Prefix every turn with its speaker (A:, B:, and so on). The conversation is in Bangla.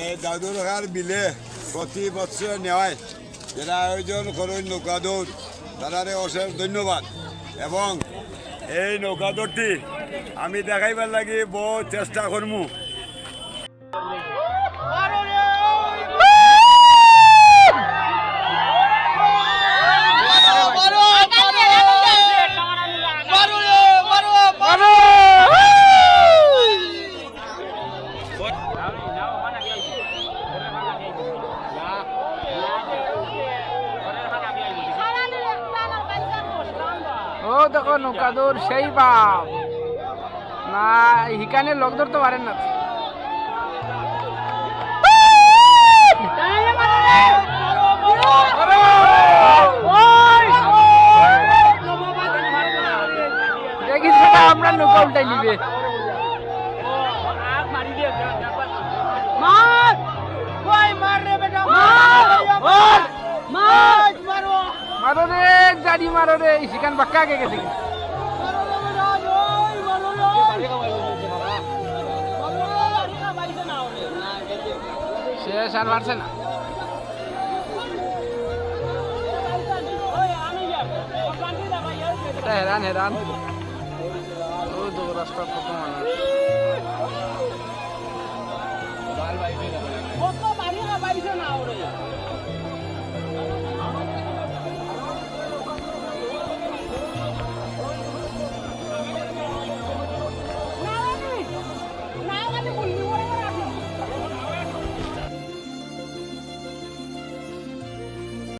A: এই দাদুর হার বিলে প্রতি বছর নেওয়ায় যারা আয়োজন করেন নৌকা দৌড় তারারে অশেষ ধন্যবাদ। এবং এই নৌকা দৌড়টি আমি দেখাইবার লাগি বহু চেষ্টা করমু
B: ও দেখো নৌকা দৌড় সেই বাপ। না, হিকানে লোক ধরতে পারেন না। আমরা নৌকা উল্টাই নিবে। মারো রে। গাড়ি মারো রে, সেখান বাক্কা আগে গেছে? শেষ আর পারছে না। হেরান হেরান। ও দু রাস্তা কত মানুষ